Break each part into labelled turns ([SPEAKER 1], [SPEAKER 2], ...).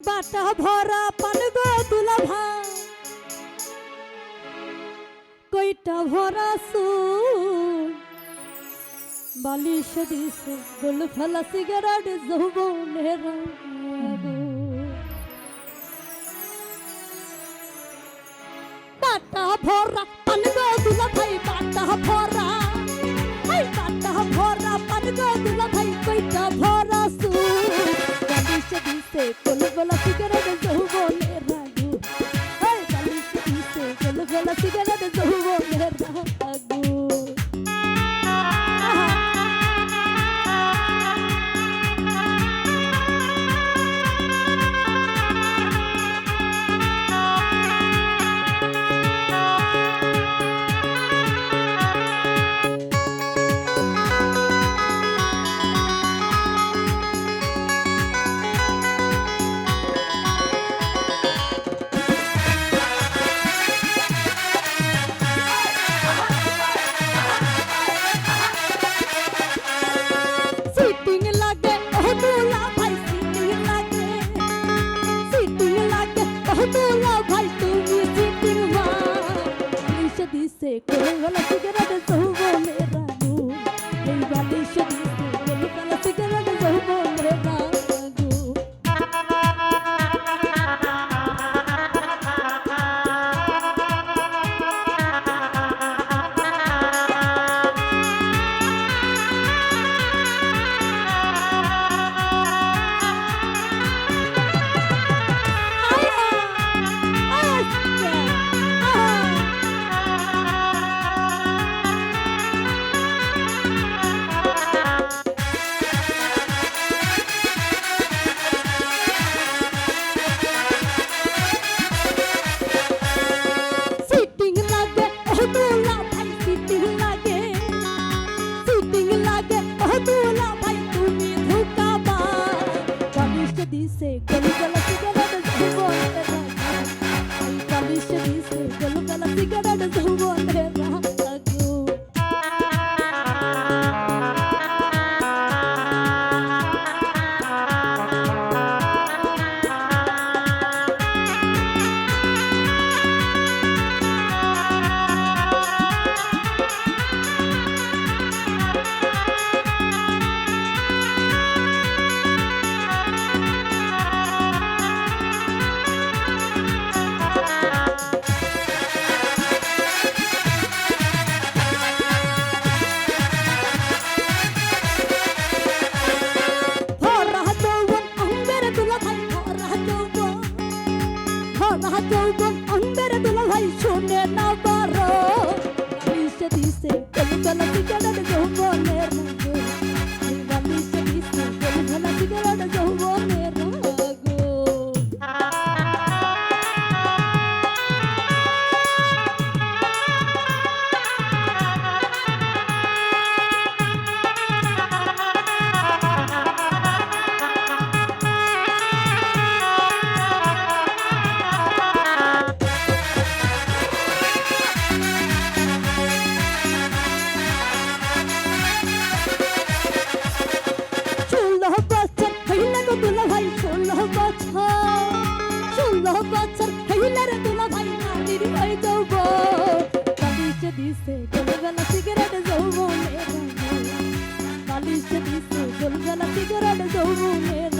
[SPEAKER 1] বাটা ভরা পান গো তুলা ভাই। কইটা ভরা সু বালিশ দিছে, গোল ফেলা সিগারেট জহবো নেরা 快走 জীবন সিগারেট যৌবনের রানু এই বালিশের sick. ভাঙ্গারে দুলা ভাই শুনে না দিছে গোলবেলা সিগারেট যৌবনের বালিশে দিছে গোলবেলা সিগারেট যৌবনের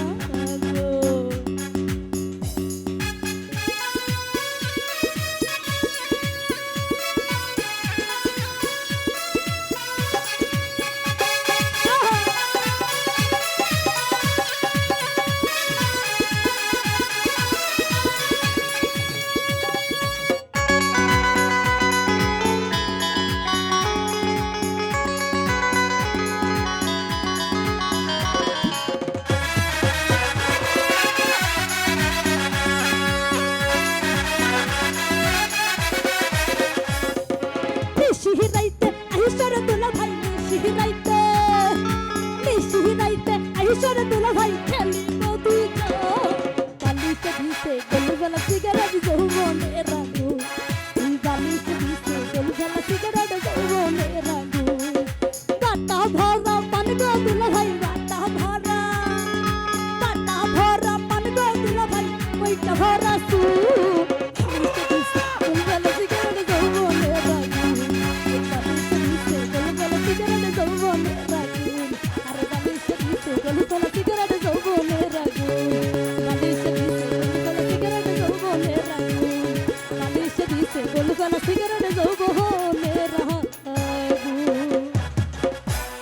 [SPEAKER 1] তো তোমার